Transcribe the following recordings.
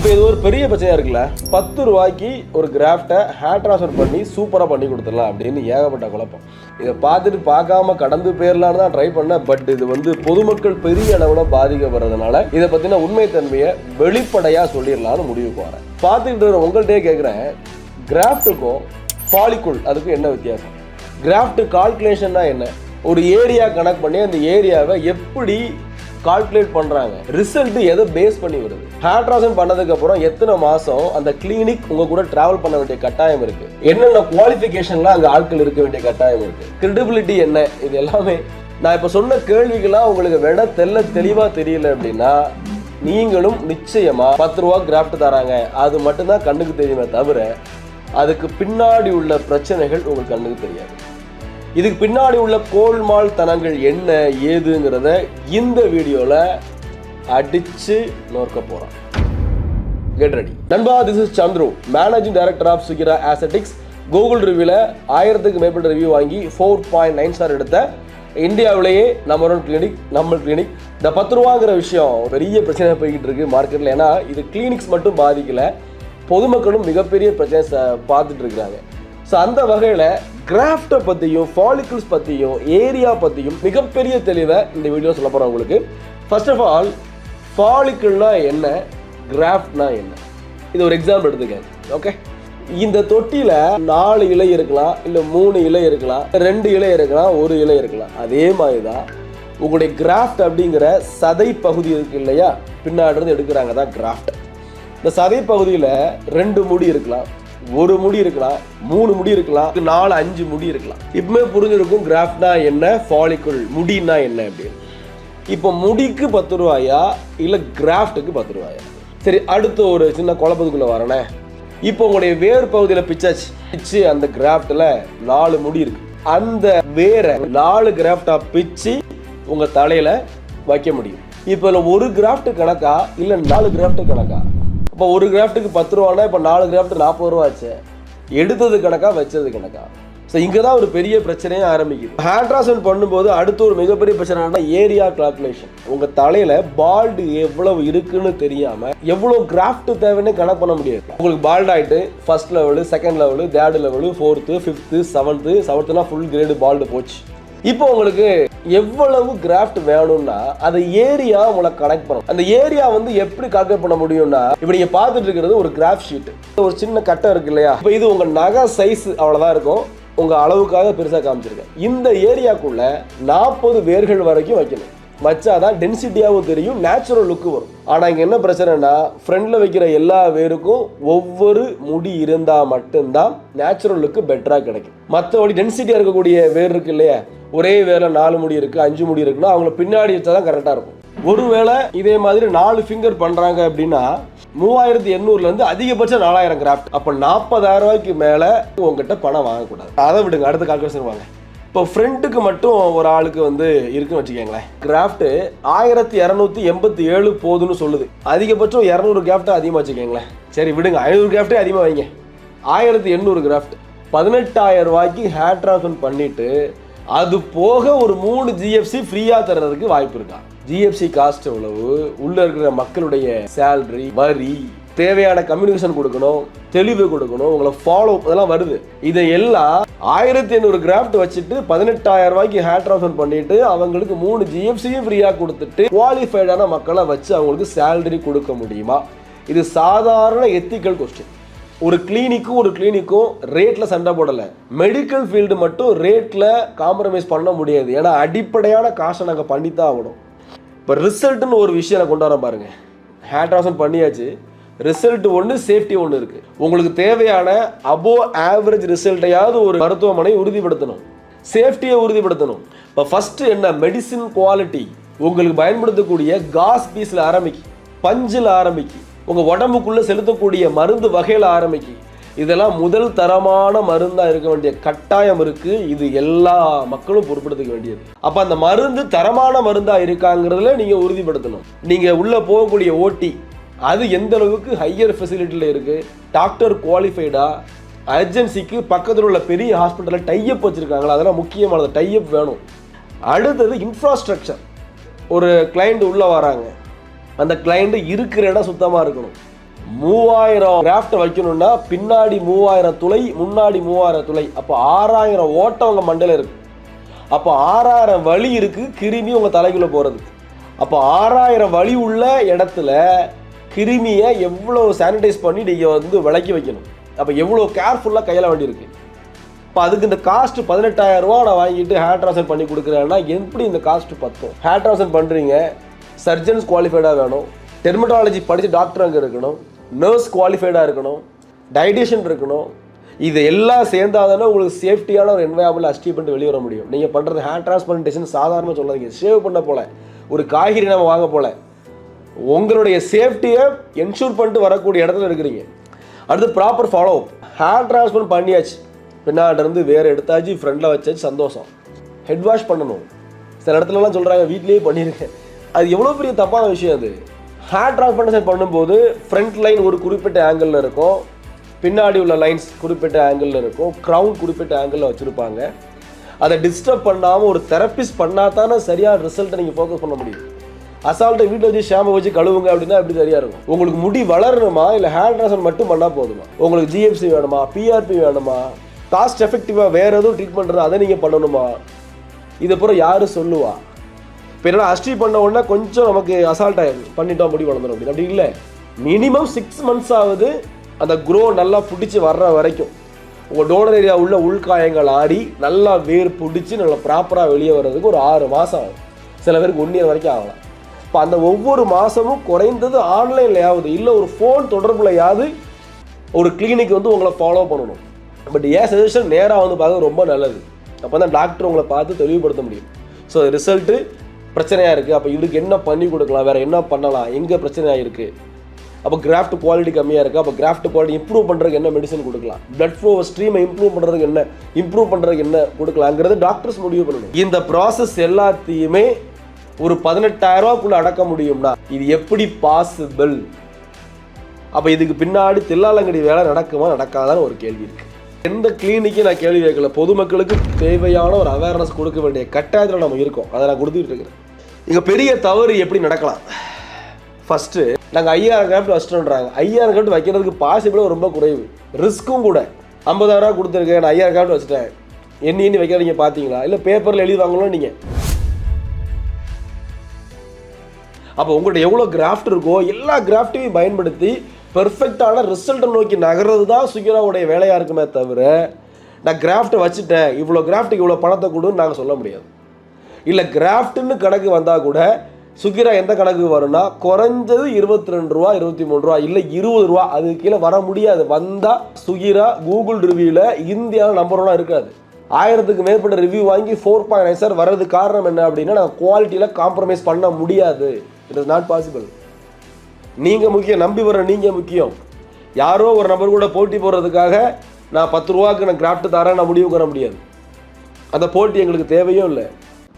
இப்போ இது ஒரு பெரிய பிரச்சனையா இருக்குல்ல? பத்து ரூபாய்க்கு ஒரு கிராஃப்டை ஹேர் ட்ரான்ஸ்ஃபர் பண்ணி சூப்பராக பண்ணி கொடுத்துடலாம் அப்படின்னு ஏகப்பட்ட குழப்பம். இதை பார்த்துட்டு பார்க்காம கடந்து போயிடலான்னு தான் ட்ரை பண்ணேன். பட் இது வந்து பொதுமக்கள் பெரிய அளவில் பாதிக்கப்படுறதுனால இதை பற்றின உண்மைத்தன்மையை வெளிப்படையாக சொல்லிடலாம்னு முடிவு போகிறேன் பார்த்துக்கிட்டு இருக்கிற உங்கள்கிட்டயே கேட்குறேன் கிராஃப்ட்டுக்கும் ஃபாலிக்குள் அதுக்கும் என்ன வித்தியாசம்? கிராஃப்ட் கால்குலேஷன்னா என்ன? ஒரு ஏரியா கனெக்ட் பண்ணி அந்த ஏரியாவை எப்படி கால்குலேட் பண்ணுறாங்க ரிசல்ட் எதை பேஸ் பண்ணி வருது? ஹேர் பண்ணதுக்கப்புறம் பண்ணதுக்கு அப்புறம் எத்தனை மாதம் அந்த கிளினிக் உங்க கூட டிராவல் பண்ண வேண்டிய கட்டாயம் இருக்கு? என்னென்ன குவாலிஃபிகேஷன்லாம் அங்கே ஆட்கள் இருக்க வேண்டிய கட்டாயம் இருக்கு? கிரெடிபிலிட்டி என்ன? இது எல்லாமே நான் இப்போ சொன்ன கேள்விகளாக உங்களுக்கு விட தெல்ல தெளிவாக தெரியல அப்படின்னா நீங்களும் நிச்சயமாக பத்து ரூபா கிராஃப்ட் தராங்க. அது மட்டும்தான் கண்ணுக்கு தெரியுமே தவிர அதுக்கு பின்னாடி உள்ள பிரச்சனைகள் உங்களுக்கு கண்ணுக்கு தெரியாது. இதுக்கு பின்னாடி உள்ள கோல்மால் தனங்கள் என்ன ஏதுங்கிறத இந்த வீடியோவில் அடிச்சு நோக்க போகிறோம் கெட் ரெடி நண்பா this is Chandru managing director of Sukira aesthetics Google ரிவ்யூல ஆயிரத்துக்கு மேற்பட்ட ரிவ்யூ வாங்கி ஃபோர் பாயிண்ட் நைன் ஸ்டார் எடுத்த இந்தியாவிலேயே நம்பர் ஒன் கிளினிக் நம்ம கிளினிக் இந்த பத்து ரூபாங்கிற விஷயம் பெரிய பிரச்சனை போய்கிட்டு இருக்கு மார்க்கெட்டில் ஏன்னா இது கிளினிக்ஸ் மட்டும் பாதிக்கலை. பொதுமக்களும் மிகப்பெரிய பிரச்சனை பார்த்துட்டு இருக்கிறாங்க. ஸோ அந்த வகையில் கிராஃப்டை பற்றியும் ஃபாலிக்கிள்ஸ் பற்றியும் ஏரியா பற்றியும் மிகப்பெரிய தெளிவை இந்த வீடியோ சொல்ல போகிறேன் உங்களுக்கு. ஃபர்ஸ்ட் ஆஃப் ஆல் ஃபாலிக்கிள்னா என்ன? கிராஃப்ட்னா என்ன? இது ஒரு எக்ஸாம்பிள் எடுத்துக்க ஓகே இந்த தொட்டியில் நாலு இலை இருக்கலாம் இல்லை மூணு இலை இருக்கலாம் ரெண்டு இலை இருக்கலாம் ஒரு இலை இருக்கலாம். அதே மாதிரி தான் உங்களுடைய கிராஃப்ட் அப்படிங்கிற சதை பகுதி இருக்கு இல்லையா? பின்னாடி இருந்து எடுக்கிறாங்க தான் கிராஃப்ட் இந்த சதை பகுதியில் ரெண்டு முடி இருக்கலாம். ஒரு முடி இருக்கலாம் மூணு முடி இருக்கலாம் நாலு அஞ்சு முடி இருக்கலாம். இப்பவுமே புரிஞ்சிருக்கும் கிராஃப்ட்னா என்ன ஃபாலிக்குள் முடின்னா என்ன அப்படின்னு. இப்போ முடிக்கு பத்து ரூபாயா இல்லை கிராஃப்ட்டுக்கு பத்து ரூபாயா? சரி அடுத்து ஒரு சின்ன குழப்பத்துக்குள்ளே வரேனே. இப்போ உங்களுடைய வேர் பகுதியில் பிச்சாச்சு. பிச்சு அந்த கிராஃப்டில் நாலு முடி இருக்கு. அந்த வேரை நாலு கிராஃப்டாக பிச்சு உங்கள் தலையில் வைக்க முடியும். இப்போ ஒரு கிராஃப்ட் கணக்கா இல்லை நாலு கிராஃப்ட் கணக்கா? இப்போ ஒரு கிராஃப்ட்டுக்கு பத்து ரூபானா இப்போ நாலு கிராஃப்ட் நாற்பது ரூபா ஆச்சு. எடுத்தது கணக்கா வச்சது கணக்கா? ஸோ இங்கே தான் ஒரு பெரிய பிரச்சனையே ஆரம்பிக்குது. ஹேர் ட்ரான்ஸ்ஃபர் பண்ணும்போது அடுத்து ஒரு மிகப்பெரிய பிரச்சனை ஏரியா கால்குலேஷன் உங்கள் தலையில் பால்டு எவ்வளவு இருக்குன்னு தெரியாமல் எவ்வளோ கிராஃப்ட் தேவைன்னு கணக்கு பண்ண முடியாது. உங்களுக்கு பால்ட் ஆகிட்டு first level second level third level fourth fifth seventh செவன்த்துனா full grade bald போச்சு. இப்போ உங்களுக்கு எவ்வளவு கிராஃப்ட் வேணும்னா அந்த ஏரியா உங்களை கனெக்ட் பண்ணும் அந்த ஏரியா வந்து எப்படி கால்குலேட் பண்ண முடியும்னா இப்போ நீங்கள் பார்த்துட்டு இருக்கிறது ஒரு கிராஃப்ட் ஷீட் ஒரு சின்ன கட்டம் இருக்கு இல்லையா? இப்போ இது உங்கள் நகை சைஸ் அவ்வளோதான் இருக்கும். உங்கள் அளவுக்காக பெருசாக காமிச்சிருக்கேன். இந்த ஏரியாக்குள்ள நாற்பது வேர்கள் வரைக்கும் வைக்கணும். வச்சாதான் டென்சிட்டியாகவும் தெரியும் நேச்சுரல் லுக்கு வரும். ஆனால் இங்கே என்ன பிரச்சனைனா ஃப்ரெண்டில் வைக்கிற எல்லா வேருக்கும் ஒவ்வொரு முடி இருந்தால் மட்டும்தான் நேச்சுரல் லுக்கு பெட்டராக கிடைக்கும். மற்றபடி டென்சிட்டியாக இருக்கக்கூடிய வேர் இருக்கு இல்லையா? ஒரே வேலை நாலு முடி இருக்குது அஞ்சு முடி இருக்குன்னா அவங்கள பின்னாடி வச்சா தான் கரெக்டாக இருக்கும். ஒருவேளை இதே மாதிரி நாலு ஃபிங்கர் பண்ணுறாங்க அப்படின்னா மூவாயிரத்தி எண்ணூறுலேருந்து அதிகபட்சம் நாலாயிரம் கிராஃப்ட் அப்போ நாற்பதாயிரம் ரூபாய்க்கு மேலே உங்ககிட்ட பணம் வாங்கக்கூடாது. அதை விடுங்க அடுத்த கால்குலேஷன் வாங்க. இப்போ ஃப்ரண்ட்டுக்கு மட்டும் ஒரு ஆளுக்கு வந்து இருக்குன்னு வச்சுக்கோங்களேன். கிராஃப்ட்டு ஆயிரத்தி இரநூத்தி எண்பத்தி ஏழு போதுன்னு சொல்லுது. அதிகபட்சம் இரநூறு கிராஃப்ட் அதிகமாக வச்சுக்கோங்களேன். சரி விடுங்க. ஐநூறு கிராஃப்டே அதிகமாக வைங்க. ஆயிரத்தி எண்ணூறு கிராஃப்ட் பதினெட்டாயிரம் ரூபாய்க்கு ஹேர் ட்ரான்ஸ்ஃபர் பண்ணிவிட்டு அது போக ஒரு மூணு ஜிஎஃப்சி ஃப்ரீயாக தர்றதுக்கு வாய்ப்பு இருக்கா? ஜிஎஃப்சி காஸ்ட் எவ்வளவு? உள்ளே இருக்கிற மக்களுடைய சேல்ரி வரி தேவையான கம்யூனிகேஷன் கொடுக்கணும் தெளிவு கொடுக்கணும் உங்களை ஃபாலோ இதெல்லாம் வருது. இதை எல்லாம் ஆயிரத்தி ஐநூறு கிராஃப்ட் வச்சுட்டு பதினெட்டாயிரம் ரூபாய்க்கு ஹேர் ட்ரான்ஸ்ஃபர் பண்ணிட்டு அவங்களுக்கு மூணு ஜிஎஃப்சியும் ஃப்ரீயாக கொடுத்துட்டு குவாலிஃபைடான மக்களை வச்சு அவங்களுக்கு சேலரி கொடுக்க முடியுமா? இது சாதாரண எத்திக்கல் கொஸ்டின் ஒரு கிளினிக்கும் ஒரு கிளினிக்கும் ரேட்டில் சண்டை போடலை. மெடிக்கல் ஃபீல்டு மட்டும் ரேட்டில் காம்ப்ரமைஸ் பண்ண முடியாது. ஏன்னா அடிப்படையான காசை நாங்கள் பண்ணித்தான் ஆகணும். இப்போ ரிசல்ட்டுன்னு ஒரு விஷயம் நான் கொண்டு வரேன் பாருங்கள் ஹேர் ட்ரான்ஸ்ஃபர் பண்ணியாச்சு. ரிசல்ட் ஒன்று சேஃப்டி ஒன்று இருக்குது உங்களுக்கு தேவையான அபோ ஆவரேஜ் ரிசல்ட்டையாவது ஒரு மருத்துவமனை உறுதிப்படுத்தணும். சேஃப்டியை உறுதிப்படுத்தணும். இப்போ ஃபஸ்ட்டு என்ன? மெடிசின் குவாலிட்டி உங்களுக்கு பயன்படுத்தக்கூடிய காஸ் பீஸில் ஆரம்பிக்கு. பஞ்சில் ஆரம்பிக்கு. உங்கள் உடம்புக்குள்ளே செலுத்தக்கூடிய மருந்து வகையில் ஆரம்பிக்கு. இதெல்லாம் முதல் தரமான மருந்தாக இருக்க வேண்டிய கட்டாயம் இருக்குது இது எல்லா மக்களும் பொருட்படுத்திக்க வேண்டியது. அப்போ அந்த மருந்து தரமான மருந்தாக இருக்காங்கிறதுல நீங்கள் உறுதிப்படுத்தணும். நீங்கள் உள்ளே போகக்கூடிய ஓட்டி அது எந்த அளவுக்கு ஹையர் ஃபெசிலிட்டியில் இருக்குது டாக்டர் குவாலிஃபைடாக அர்ஜென்சிக்கு பக்கத்தில் உள்ள பெரிய ஹாஸ்பிட்டலில் டைஅப் வச்சுருக்காங்களா? அதெல்லாம் முக்கியமானது. டைஅப் வேணும். அடுத்தது இன்ஃப்ராஸ்ட்ரக்சர் ஒரு கிளைண்ட் உள்ளே வராங்க. அந்த கிளைண்ட்டு இருக்கிற இடம் சுத்தமாக இருக்கணும். மூவாயிரம் கிராஃப்ட் வைக்கணும்னா பின்னாடி மூவாயிரம் துளை முன்னாடி மூவாயிரம் துளை. அப்போ ஆறாயிரம் ஓட்டம் உங்கள் மண்டையில் இருக்குது அப்போ ஆறாயிரம் வழி இருக்குது கிருமி உங்கள் தலைக்குள்ளே போகிறது அப்போ ஆறாயிரம் வழி உள்ள இடத்துல கிருமியை எவ்வளோ சானிடைஸ் பண்ணி நீங்கள் வந்து விளக்கி வைக்கணும். அப்போ எவ்வளோ கேர்ஃபுல்லாக கையாள வேண்டியிருக்கு. இப்போ அதுக்கு இந்த காஸ்ட் பதினெட்டாயிரம் ரூபா நான் வாங்கிட்டு ஹேர் ட்ரான்ஸ்ஃபர் பண்ணி கொடுக்குறேன்னா எப்படி இந்த காஸ்ட் பத்தும்? ஹேர் ட்ரான்ஸ்ஃபர் பண்ணுறீங்க சர்ஜன்ஸ் குவாலிஃபைடாக வேணும். டெர்மட்டாலஜி படித்து டாக்டர் அங்கே இருக்கணும். நர்ஸ் குவாலிஃபைடாக இருக்கணும். டைடிஷன் இருக்கணும். இது எல்லாம் சேர்ந்தாதானே உங்களுக்கு சேஃப்டியான ஒரு என்வாயபிள் அச்சீவ் பண்ணிட்டு வெளியே வர முடியும். நீங்கள் பண்ணுறது ஹேர் டிரான்ஸ்பிளான்டேஷன் சாதாரணமாக சொல்லாதீங்க. சேவ் பண்ண போல. ஒரு காய்கறி நம்ம வாங்க போல. உங்களுடைய சேஃப்டியை என்ஷூர் பண்ணிட்டு வரக்கூடிய இடத்துல இருக்கிறீங்க. அடுத்து ப்ராப்பர் ஃபாலோ ஹேர் ட்ரான்ஸ்பர் பண்ணியாச்சு. பின்னாடிருந்து வேறு எடுத்தாச்சு ஃப்ரெண்டில் வச்சாச்சு சந்தோஷம். ஹெட் வாஷ் பண்ணணும். சில இடத்துலலாம் சொல்கிறாங்க வீட்லேயே பண்ணியிருக்கேன் அது எவ்வளோ பெரிய தப்பான விஷயம் அது. ஹேர் டிரான்ஸ்பிளான்டேஷன் பண்ணும்போது ஃப்ரண்ட் லைன் ஒரு குறிப்பிட்ட ஆங்கிளில் இருக்கும். பின்னாடி உள்ள லைன்ஸ் குறிப்பிட்ட ஆங்கிளில் இருக்கும். க்ரௌன் குறிப்பிட்ட ஆங்கிளில் வச்சுருப்பாங்க. அதை டிஸ்டர்ப் பண்ணாமல் ஒரு தெரப்பிஸ்ட் பண்ணால் தானே சரியான ரிசல்ட்டை நீங்கள் ஃபோக்கஸ் பண்ண முடியும். அசால்ட்டை வீட்டில் வச்சு ஷாம்பு வச்சு கழுவுங்க அப்படின்னா எப்படி சரியாக இருக்கும்? உங்களுக்கு முடி வளரணுமா? இல்லை ஹேர் ட்ரான்ஸ்ஃபர் மட்டும் பண்ணால் போதுமா? உங்களுக்கு ஜிஎஃப்சி வேணுமா? பிஆர்பி வேணுமா? காஸ்ட் எஃபெக்டிவாக வேறு எதுவும் ட்ரீட்மெண்ட் அதை நீங்கள் பண்ணணுமா? இதை பூரா யார் சொல்லுவா? இப்போ என்ன அஸ்டி பண்ண உடனே கொஞ்சம் நமக்கு அசால்ட் ஆகிடும் பண்ணிட்டோம் முடி வளர்ந்துடும் அப்படின்னு. அப்படி இல்லை. மினிமம் சிக்ஸ் மந்த்ஸ் ஆகுது. அந்த குரோ நல்லா பிடிச்சி வர்ற வரைக்கும். உங்கள் டோனர் ஏரியா உள்ள உள்காயங்கள் ஆடி நல்லா வேர் பிடிச்சி நல்லா ப்ராப்பராக வெளியே வர்றதுக்கு ஒரு ஆறு மாதம் ஆகும். சில பேருக்கு ஒன் இயர் வரைக்கும் ஆகலாம். இப்போ அந்த ஒவ்வொரு மாதமும் குறைந்தது ஆன்லைன்லையாவது இல்லை ஒரு ஃபோன் தொடர்புலையாவது ஒரு கிளினிக் வந்து உங்களை ஃபாலோ பண்ணணும். பட் ஏன் சஜஷன் நேராக வந்து பார்க்க ரொம்ப நல்லது. அப்போ தான் டாக்டர் உங்களை பார்த்து தெளிவுபடுத்த முடியும். ஸோ ரிசல்ட்டு பிரச்சனையாக இருக்குது அப்போ இதுக்கு என்ன பண்ணி கொடுக்கலாம்? வேறு என்ன பண்ணலாம்? எங்கே பிரச்சனையாக இருக்குது அப்போ கிராஃப்ட் குவாலிட்டி கம்மியாக இருக்குது அப்போ கிராஃப்ட் குவாலிட்டி இம்ப்ரூவ் பண்ணுறதுக்கு என்ன மெடிசன் கொடுக்கலாம்? பிளட் ஃப்ளோ ஸ்ட்ரீமை இம்ப்ரூவ் பண்ணுறதுக்கு என்ன? இம்ப்ரூவ் பண்ணுறதுக்கு என்ன கொடுக்கலாங்கிறது டாக்டர்ஸ் முடிவு பண்ணணும். இந்த ப்ராசஸ் எல்லாத்தையுமே ஒரு பதினெட்டாயிரம் ரூபாக்குள்ள அடக்க முடியும்னா இது எப்படி பாசிபிள் அப்போ இதுக்கு பின்னாடி தில்லாலங்கடி வேலை நடக்குமா நடக்காதான்னு ஒரு கேள்வி இருக்கு. எந்த கிளினிக்கும் நான் கேள்வி கேட்கல. பொதுமக்களுக்கு தேவையான ஒரு அவேர்னஸ் கொடுக்க வேண்டிய கட்டாயத்தில் நம்ம இருக்கோம். அதை நான் கொடுத்துட்டு இருக்கிறேன். இங்கே பெரிய தவறு எப்படி நடக்கலாம்? ஃபஸ்ட்டு நாங்கள் ஐயாயிரம் கிராஃப்ட் வச்சிட்டோன்றாங்க. ஐயாயிரம் கிராஃப்ட் வைக்கிறதுக்கு பாசிபிளும் ரொம்ப குறைவு. ரிஸ்க்கும் கூட. ஐம்பதாயிரம் ரூபா கொடுத்துருக்கேன் நான் ஐயாயிரம் கிராஃப்ட் வச்சுட்டேன். எண்ணி எண்ணி வைக்க நீங்கள் பார்த்தீங்களா இல்லை பேப்பரில் எழுதி வாங்கணும் நீங்கள் அப்போ உங்கள்கிட்ட எவ்வளோ கிராஃப்ட் இருக்கோ எல்லா கிராஃப்ட்டையும் பயன்படுத்தி பெர்ஃபெக்டான ரிசல்ட்டை நோக்கி நகர்றது தான் சுகிராவுடைய வேலையாக இருக்குமே தவிர நான் கிராஃப்ட்டை வச்சுட்டேன் இவ்வளோ கிராஃப்ட்டுக்கு இவ்வளோ பணத்தை கொடுன்னு நாங்கள் சொல்ல முடியாது. இல்லை கிராஃப்ட்டுன்னு கணக்கு வந்தால் கூட சுகிரா எந்த கணக்கு வரும்னா குறைஞ்சது இருபத்தி ரெண்டு ரூபா இருபத்தி மூணு ரூபா இல்லை இருபது ரூபா அதுக்கு கீழே வர முடியாது. வந்தால் சுகிரா கூகுள் ரிவ்யூவில் இந்தியாவில் நம்பர் ஒன்னாக இருக்காது. ஆயிரத்துக்கு மேற்பட்ட ரிவ்யூ வாங்கி ஃபோர் பாயிண்ட் நைன் சார் வர்றது காரணம் என்ன அப்படின்னா நாங்கள் குவாலிட்டியில் காம்ப்ரமைஸ் பண்ண முடியாது. இட் இஸ் நாட் பாசிபிள் நீங்கள் முக்கியம் நம்பி வர நீங்கள் முக்கியம். யாரோ ஒரு நபர் கூட போட்டி போடுறதுக்காக நான் பத்து ரூபாய்க்கு நான் கிராஃப்ட் தரேன் நான் முடிவு பண்ண முடியாது. அந்த போட்டி எங்களுக்கு தேவையும் இல்லை.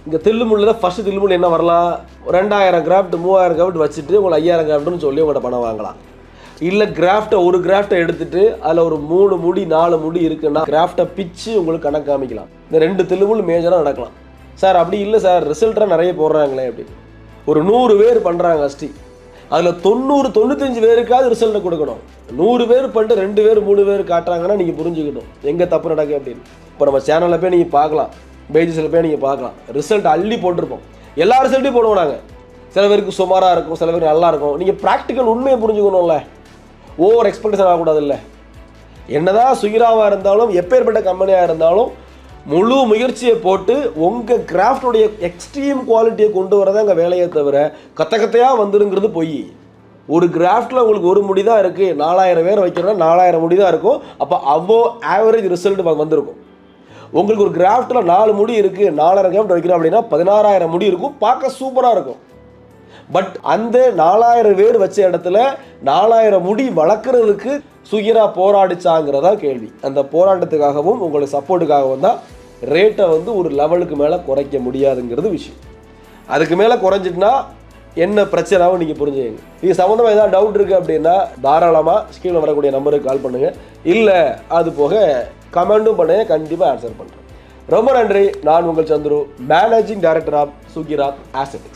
இங்கே தில்லுமுள்ளில் ஃபஸ்ட்டு தில்லுமுள்ள என்ன வரலாம்? ரெண்டாயிரம் கிராஃப்ட் மூவாயிரம் கிராஃப்ட் வச்சுட்டு உங்களை ஐயாயிரம் கிராஃப்ட்னு சொல்லி உங்கள்கிட்ட பணம் வாங்கலாம். இல்லை கிராஃப்டை ஒரு கிராஃப்டை எடுத்துட்டு அதில் ஒரு மூணு முடி நாலு முடி இருக்குன்னா கிராஃப்டை பிச்சு உங்களுக்கு கணக்கு காமிக்கலாம். இந்த ரெண்டு தில்லுமுள் மேஜராக நடக்கலாம். சார் அப்படி இல்லை சார் ரிசல்ட்டாக நிறைய போடுறாங்களே அப்படி ஒரு நூறு பேர் பண்ணுறாங்க அஸ்டி அதில் தொண்ணூறு தொண்ணூத்தஞ்சு பேருக்காவது ரிசல்ட்டை கொடுக்கணும். நூறு பேர் பண்ணிட்டு ரெண்டு பேர் மூணு பேர் காட்டுறாங்கன்னா நீங்கள் புரிஞ்சுக்கணும். எங்கே தப்பு நடக்கு அப்படின்னு. இப்போ நம்ம சேனலில் போய் நீங்கள் பார்க்கலாம். பேஜஸில் போய் நீங்கள் பார்க்கலாம். ரிசல்ட் அள்ளி போட்டிருப்போம். எல்லா ரிசல்ட்டையும் போடுவோம் நாங்கள் சில பேருக்கு சுமாராக இருக்கும் சில பேருக்கு நல்லா இருக்கும். நீங்கள் ப்ராக்டிக்கல் உண்மையை புரிஞ்சுக்கணும்ல. Over expectation ஆகக்கூடாதுல்ல. என்னதான் சுகிராவாக இருந்தாலும் எப்பேற்பட்ட கம்பெனியாக இருந்தாலும் முழு முயற்சியை போட்டு உங்கள் கிராஃப்டோடைய எக்ஸ்ட்ரீம் குவாலிட்டியை கொண்டு வரதான் எங்கள் வேலையை தவிர கத்த கத்தையாக வந்துருங்கிறது பொய். ஒரு கிராஃப்டில் உங்களுக்கு ஒரு முடி தான் இருக்குது நாலாயிரம் பேர் வைக்கிறோன்னா நாலாயிரம் முடி தான் இருக்கும். அப்போ அவ்வளோ ஆவரேஜ் ரிசல்ட் வந்திருக்கும். உங்களுக்கு ஒரு கிராஃப்டில் நாலு முடி இருக்குது நாலாயிரம் கிராஃப்ட் வைக்கிறோம் அப்படின்னா பதினாறாயிரம் முடி இருக்கும் பார்க்க சூப்பராக இருக்கும். பட் அந்த நாலாயிரம் பேர் வச்ச இடத்துல நாலாயிரம் முடி வளர்க்குறதுக்கு சுகிரா போராடிச்சாங்கிறதா கேள்வி. அந்த போராட்டத்துக்காகவும் உங்களுக்கு சப்போர்ட்டுக்காகவும் தான் ரேட்டை வந்து ஒரு லெவலுக்கு மேலே குறைக்க முடியாதுங்கிறது விஷயம். அதுக்கு மேலே குறைஞ்சிட்டுனா என்ன பிரச்சனாவும் நீங்கள் புரிஞ்சுக்கங்க. இது சம்மந்தமாக ஏதாவது டவுட் இருக்குது அப்படின்னா தாராளமாக ஸ்கீமில் வரக்கூடிய நம்பருக்கு கால் பண்ணுங்கள் இல்லை அது போக கமெண்ட்டும் பண்ணுங்க. கண்டிப்பாக ஆன்சர் பண்ணுறேன் ரொம்ப நன்றி. நான் உங்கள் Chandru. Managing director of Sukirath aesthetics